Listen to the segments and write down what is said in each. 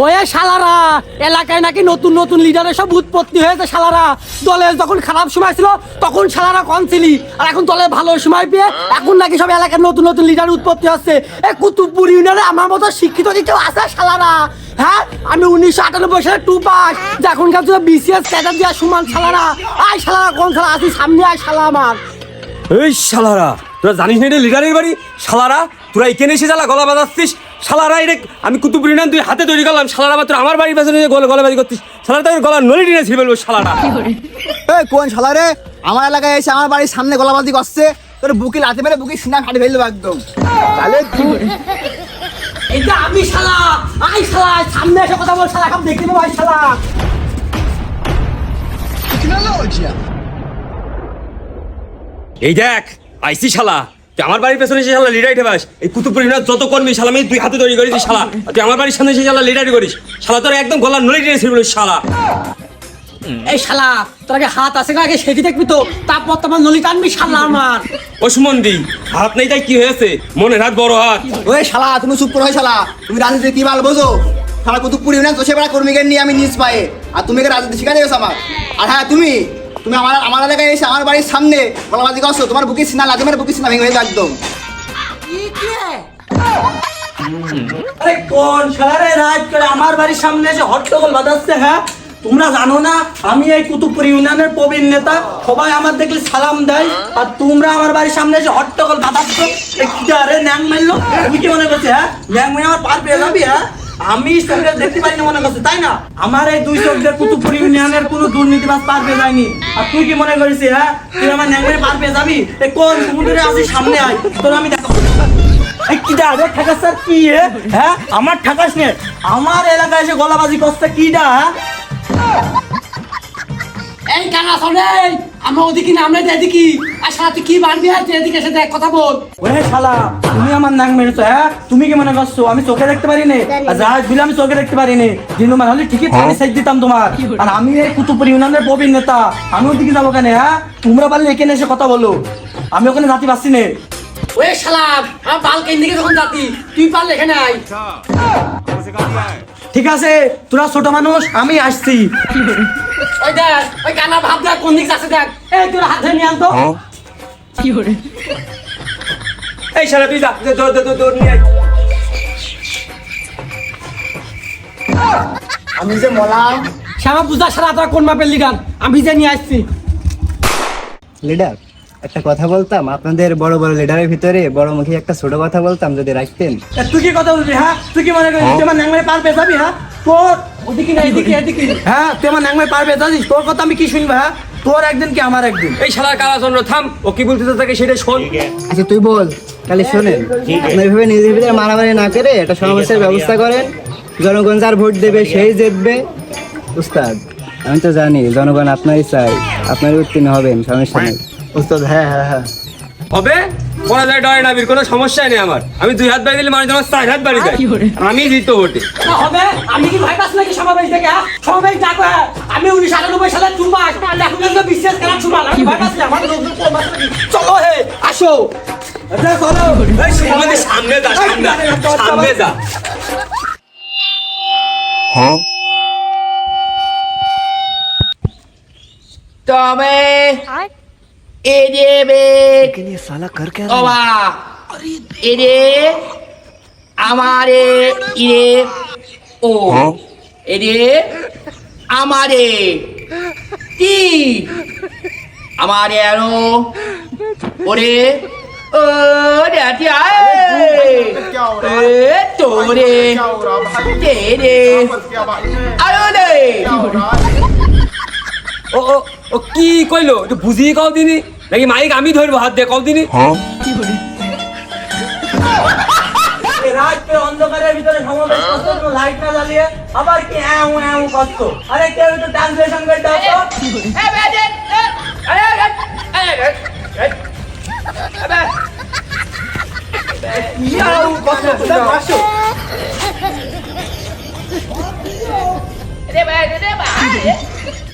Way শালারা, এলাকায় নাকি নতুন নতুন লিডারের সব উৎপত্তি হয়েছে শালারা। দলের যখন খারাপ সময় ছিল, তখন শালারা কম ছিলি। আর এখন দলে ভালো সময় পেয়ে, এখন নাকি সব এলাকার নতুন নতুন লিডার উৎপত্তি হচ্ছে। এই কুতুবপুর ইউনিয়নে আমার মতো শিক্ষিত কেউ আছে শালারা? হ্যাঁ? আমি উনিশশো আটানব্বই সালে টু পাস এখনকার তো বিসিএস ক্যাডার দেওয়া সমান শালারা। আয় শালারা, কোন শালা? আছি সামনে আয় শালা আমার। এই শালারা, তোরা জানিস না এটা লিডারের বাড়ি? শালারা, তোরা এখানে এসে জ্বালা গলা বাজাচ্ছিস? শালারা এটা আমি কুতুব না তুই হাতে তৈরি করলাম শালারা আবার তোরা আমার বাড়ির পেছনে গলা গলা বাজি করছিস শালারা তোর গলা নলি টেনে ছিঁড়ে ফেলব শালারা। এই কোন শালা রে? আমার এলাকায় এসে আমার বাড়ির সামনে গলাবাজি করছে তোর বুকে লাথি মেরে বুকে সিনা ফাটে ফেলব একদম। তাহলে তুই এটা আমি শালা আই শালা সামনে এসে কথা বল শালা এখন দেখতে পাবো আই শালা। এই দেখ আইসি শালা। তুই আমার বাড়ির পেছনে এসে শালা লিডার পাস এই কুতুবপুরি না যত কর্মী শালা আমি তুই হাতে তৈরি করিস শালা। আর তুই আমার বাড়ির সামনে এসে শালা লিডারি করিস শালা তোর একদম গলা নলি টেনে ফেলব শালা। এই শালা তোর আগে হাত আছে না আগে সেটি দেখবি তো। তারপর তোমার নলি টানবি শালা আমার। ও সুমন্দি হাত নেই তাই কি হয়েছে? মনের হাত বড় হাত। ওই শালা তুমি চুপ করো শালা। তুমি রাজনীতি কি মাল বোঝো? শালা কুতুবপুর ইউনিয়ন তোষে বেড়া কর্মীকে নিয়ে আমি নিজ পায়ে। আর তুমি কি রাজনীতি শিখা দিয়েছ আমার। আর হ্যাঁ তুমি? তুমি আমার আমার এলাকায় এসে আমার বাড়ির সামনে গলাবাজি করছ তোমার বুকে সিনা লাথি মেরে বুকে সিনা ভেঙে ফেলব একদম। আরে কোন শালারে রাত করে আমার বাড়ির সামনে এসে হট্টগোল বাজাচ্ছে হ্যাঁ? তোমরা জানো না আমি এই কুতুবপুর ইউনিয়নের প্রবীণ নেতা সবাই আমার দেখলে সালাম দেয় আর তোমরা আমার বাড়ির সামনে এসে হট্টগোল বাজাচ্ছ। এই কি আরে ন্যাং মারলো তুমি কি মনে করছ হ্যাঁ? ন্যাং মেরে আমার পার পেয়ে যাবি হ্যাঁ? আমি চোখে দেখতে পারিনি মনে করছে, তাই না? আমার এই দুই চোখের কুতুবপুর ইউনিয়নের কোনো দুর্নীতিবাজ পার পেয়ে যায়নি। আর তুই কি মনে করিস হ্যাঁ? তুই আমার ন্যাংরে পার পেয়ে যাবি? এই কোন সমুদ্রে আসি সামনে আয়। তোর আমি এই কি দা রে কি হ্যাঁ? আমার ঠাকাস নে। আমার এলাকায় এসে গলাবাজি করছে কি দা? এই কানা শোনে আমার ওদিকে না আমরা এদিকে। আর শালা তুই কি বানবি? আর তুই এদিকে এসে দেখ কথা বল। ওরে শালা তুমি আমার নাক মেরেছো হ্যাঁ? তুমি কি মনে করছ? আমি চোখে দেখতে পারি নে। আর জাহাজ বিলে আমি চোখে দেখতে পারি নে দিন মানে হলে ঠিকই থাকি সাইড দিতাম তোমার। আর আমি এই কুতুবপুর ইউনিয়নের প্রবীণ নেতা। আমি ওদিকে যাব কেন হ্যাঁ? তোমরা পারলে এখানে এসে কথা বলো। আমি ওখানে জাতি পারছি নে। ওই শালা আমার বাল কেন দিকে যখন যাতি তুই পারলে এখানে আয়। ঠিক আছে তোরা ছোট মানুষ আমি আসছি। ওই দেখ ওই কানা ভাব দেখ কোন দিক যাচ্ছে দেখ। এই তোরা হাত নিয়ে আনতো এই শালা তুই যা দৌড়, দৌড়, দৌড়, নিয়ে আয়। আমি যে মলাম শ্যামা পূজা সারা তোরা কোন মাপের লিগান আমি যে নিয়ে আসছি। লিডার? একটা কথা বলতাম আপনাদের বড় বড় লিডারের ভিতরে বড় মুখী একটা ছোট কথা বলতাম যদি রাখতেন। তা তুই কি কথা বলবি হ্যাঁ? তুই কি মনে করিস তুই আমার ন্যাংমাই পার পেয়ে যাবি হ্যাঁ? তোর ওদিকে না এদিকে এদিকে। হ্যাঁ তুই আমার ন্যাংমাই পার পেয়ে যাবি তোর কথা আমি কি শুনব হ্যাঁ? তোর একদিন কি আমার একদিন? এই শালার কালা চন্দ্র থাম ও কি বলতে থাকে সেটা শোন। আচ্ছা তুই বল তাহলে শোনেন। আপনি এইভাবে নিজের ভিতরে মারামারি না করে একটা সমাবেশের ব্যবস্থা করেন। জনগণ যার ভোট দেবে সেই জিতবে। উস্তাদ আমি তো জানি জনগণ আপনারই চাই আপনারই উত্তীর্ণ হবেন সমস্যা নেই। উস্তাদ হ্যাঁ হ্যাঁ হ্যাঁ। হবে? করা যায় ডরে না বীর কোনো সমস্যাই নেই আমার। আমি দুই হাত বাড়ি দিলে মানুষ আমার চার হাত বাড়ি দেয়। আমি জিততে ভোটে। হবে? আমি কি ভয় পাচ্ছি নাকি সমাবেশ থেকে হ্যাঁ? সমাবেশ ডাকো হ্যাঁ। আমি উনিশশো আটানব্বই সালে চুমাস এখন কিন্তু বিশ্বাস করা চুমাল আমি ভয় পাচ্ছি আমার? চলো হে আসো। আচ্ছা, চলো। এই সুমন্দি সামনে যা সামনে যা, সামনে যা তবে এদেবে ওবা এদে আমারে ইরে ও এদে আমারে টি আমারে আরও ওরে ও ডাটি আয় এ তোরে দে আরও দে ও ও ও কি কইলো বুঝিয়ে কও দিনি নাকি মাইক আমি ধরবো হাত দিয়ে? দিনি। এই রাত অন্ধকারের ভিতরে সমাবেশ করছ কোনো লাইট না জ্বালিয়ে আবার কি আরে কেউ একটু ট্রান্সলেশন করে দাও তো।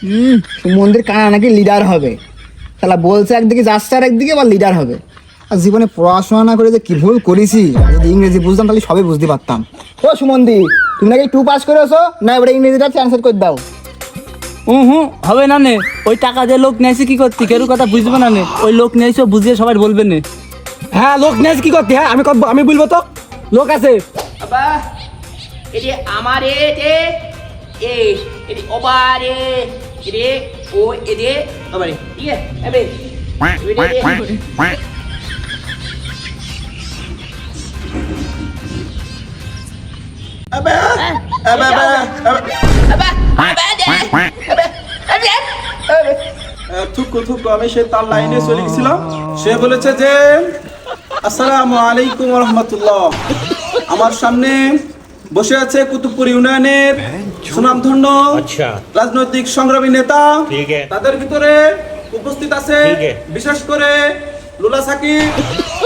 হুম সুমন্দির কানা নাকি লিডার হবে। তাহলে বলছে একদিকে যাচ্ছে আর একদিকে আবার লিডার হবে। আর জীবনে পড়াশোনা না করে যে কি ভুল করেছি আর যদি ইংরেজি বুঝতাম তাহলে সবই বুঝতে পারতাম। ও সুমন্দি তুমি নাকি টু পাস করেছ? না এবারে ইংরেজিটা ট্রান্সলেট করে দাও। হুম হুম হবে না নে। ওই টাকা যে লোক নিয়েছে কি করতে? কেউ কথা বুঝবে না নে। ওই লোক নিয়েছে বুঝিয়ে সবাই বলবে নে। হ্যাঁ লোক নেস কি করতে? হ্যাঁ আমি কব- আমি বলব তো। লোক আছে। আবা এটি আমারে এতে এ এটি ওবারে ও ইয়ে এবে থুকু থুকু আমি সে তার লাইনে চলে গেছিলাম। সে বলেছে যে আসসালামু আলাইকুম রহমতুল্লাহ। আমার সামনে বসে আছে কুতুবপুর ইউনিয়নের সুনামধন্য রাজনৈতিক সংগ্রামী নেতা। তাদের ভিতরে উপস্থিত আছে বিশেষ করে লুলা সাকিব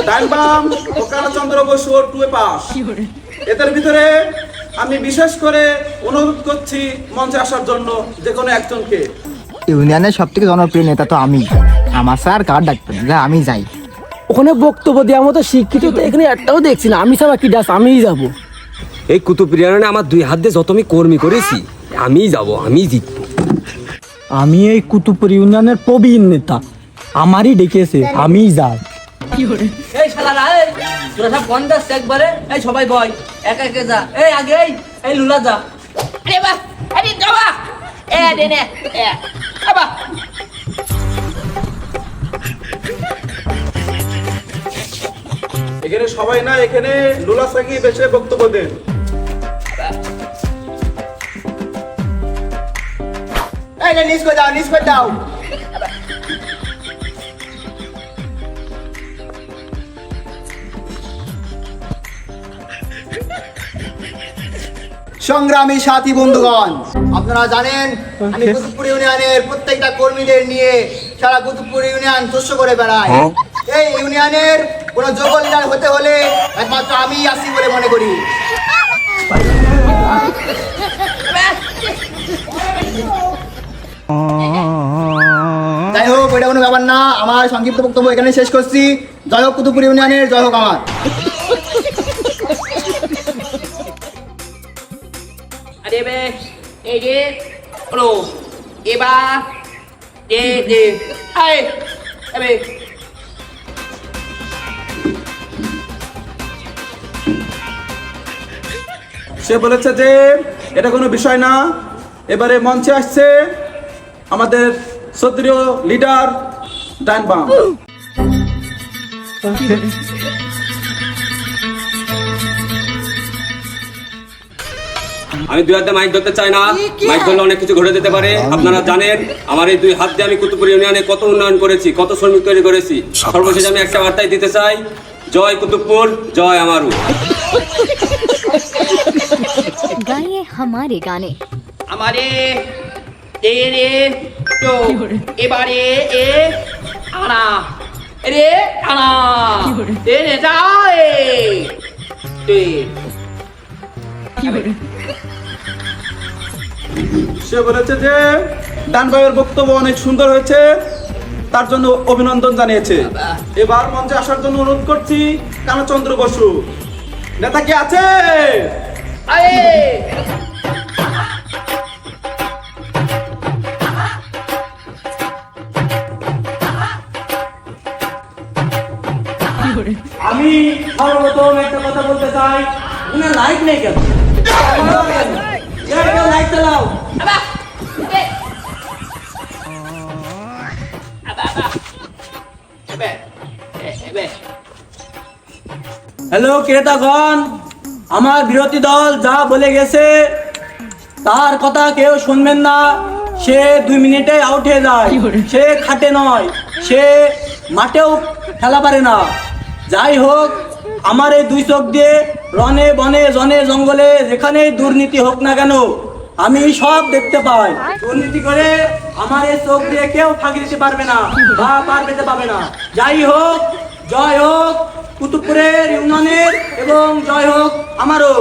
ডাইলবাম ও কালাচন্দ্র বসু ও টুয়ে পাস এদের ভিতরে আমি বিশেষ করে অনুরোধ করছি মঞ্চে আসার জন্য যে কোনো একজনকে। ইউনিয়নের সব থেকে জনপ্রিয় নেতা তো আমি। আমার স্যার কার ডাকবেন? যা আমি যাই। ওখানে বক্তব্য দেওয়ার মতো শিক্ষিত তো এখানে একটাও দেখছি না। আমি ছাড়া কি ডাস আমিই যাব। এই কুতুবরিয়ানে আমার দুই হাত দিয়ে যত আমি কর্মী করেছি আমি যাব আমি জিতবো। আমি এই কুতুবপুর ইউনিয়নের প্রবীণ নেতা। আমারই ডেকেছে আমি যাই। এই শালারা এই তোরা সব বন্ধ আসছে একবারে এই সবাই বয় একা একে যা। এই আগে এই এই লুলা যা। আরে বাহ আরে যাবা এ দে নে এ আবা এখানে সবাই না এখানে লোলা সাকিব এসে বক্তব্য দেন। নে, নিচ করে দাও নিচ করে দাও সংগ্রামী সাথী বন্ধুগণ আপনারা জানেন আমি কুতুবপুর ইউনিয়নের প্রত্যেকটা কর্মীদের নিয়ে সারা কুতুবপুর ইউনিয়ন তুষ্ট করে বেড়াই। এই ইউনিয়নের কোনো যোগ্য লিডার হতে হলে একমাত্র আমি আসি বলে মনে করি। যাই হোক এটা কোনো ব্যাপার না। আমার সংক্ষিপ্ত বক্তব্য এখানে শেষ করছি। জয় হোক কুতুবপুর ইউনিয়নের জয় হোক আমার। আরে বে এই যে হলো এবে সে বলেছে যে এটা কোনো বিষয় না। এবারে মঞ্চে আসছে আমাদের সক্রিয় লিডার ডাইনবাম আমি দুই হাত দিয়ে মাইক ধরতে চাই না মাইক ধরলে অনেক কিছু ঘটে যেতে পারে আপনারা জানেন আমার এই দুই হাত দিয়ে আমি কুতুবপুর ইউনিয়নে কত উন্নয়ন করেছি কত শ্রমিক তৈরি করেছি সর্বশেষ আমি একটা বার্তাই দিতে চাই জয় কুতুবপুর জয় আমারু गाइए हमारे गाने আমারে দে রে তো এবারে এ আনা। রে আনা। রে যাই দে সে বলেছে যে ডান ভাইয়ের বক্তব্য অনেক সুন্দর হয়েছে তার জন্য অভিনন্দন জানিয়েছে। এবার মঞ্চে আসার জন্য অনুরোধ করছি কানচন্দ্র বসু। নেতা কি আছে? আরে। আমি সর্বপ্রথম একটা কথা বলতে চাই। উনার লাইট নেই কেন? লাইট চালাও। হ্যালো ক্রেতাগণ আমার বিরোধী দল যা বলে গেছে তার কথা কেউ শুনবেন না। সে দুই মিনিটে আউট হয়ে যায়। সে খাটে নয়। সে মাঠেও খেলা পারে না। যাই হোক আমার এই দুই চোখ দিয়ে রনে বনে জনে জঙ্গলে যেখানেই দুর্নীতি হোক না কেন আমি সব দেখতে পাই। দুর্নীতি করে আমার এই চোখ দিয়ে কেউ ফাঁকি দিতে পারবে না বা পার পেতে পারবে না। যাই হোক জয় হোক কুতুবপুরের ইউনিয়নের এবং জয় হোক আমারও।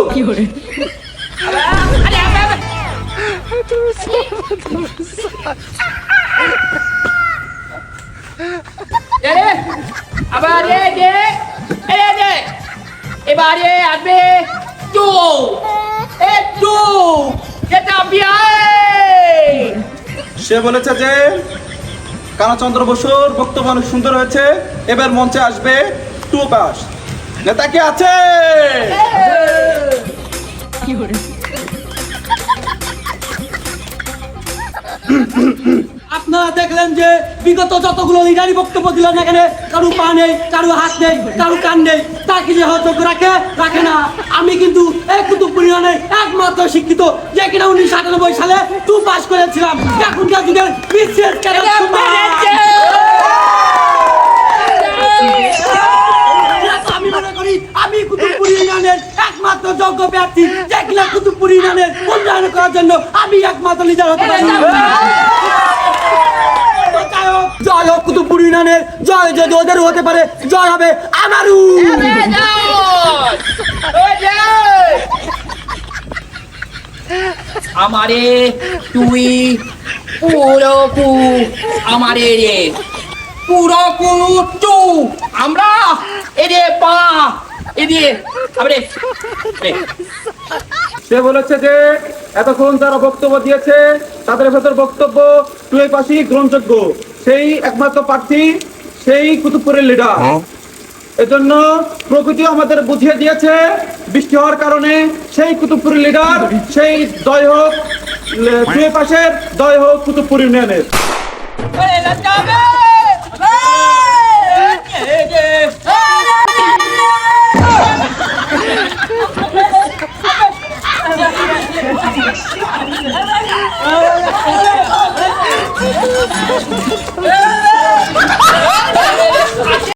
আবার এবারে আসবে টু এ টু সে বলেছে যে কানাচন্দ্র বসুর বক্তব্য অনেক সুন্দর হয়েছে। এবার মঞ্চে আসবে টু পাস নেতা কি আছে? আপনারা দেখলেন যে বিগত যতগুলো লিডারি বক্তব্য দিলেন এখানে কারও পা নেই কারও হাত নেই কারও কান নেই তা কি যে হয়তো রাখে? রাখে না। আমি কিন্তু একমাত্র শিক্ষিত যে কিনা উনিশশো আটানব্বই সালে টু পাস করেছিলাম। এখনকার যুগের বিশেষ আমি মনে করি আমি কুতুবপুর ইউনিয়নের একমাত্র যোগ্য প্রার্থী যে কিনা কুতুবপুর ইউনিয়নের উন্নয়ন করার জন্য আমি একমাত্র লিডার হতে পারি জয় হোক, কুতুবপুর ইউনিয়নের জয় যদি ওদের হতে পারে জয় হবে আমারও। আমারে তুই পুরো কু আমারে রে পুরো কু টু আমরা এরে পা এরে আমরে সে বলেছে যে এতক্ষণ যারা বক্তব্য দিয়েছে তাদের ভেতর বক্তব্য টুয়ে পাশি গ্রহণযোগ্য। সেই একমাত্র প্রার্থী সেই কুতুবপুরের লিডার হ্যাঁ। এজন্য প্রকৃতি আমাদের বুঝিয়ে দিয়েছে বৃষ্টি হওয়ার কারণে সেই কুতুবপুরের লিডার সেই দয় হোক দুই পাশের দয় হোক কুতুবপুর ইউনিয়নের। Oh,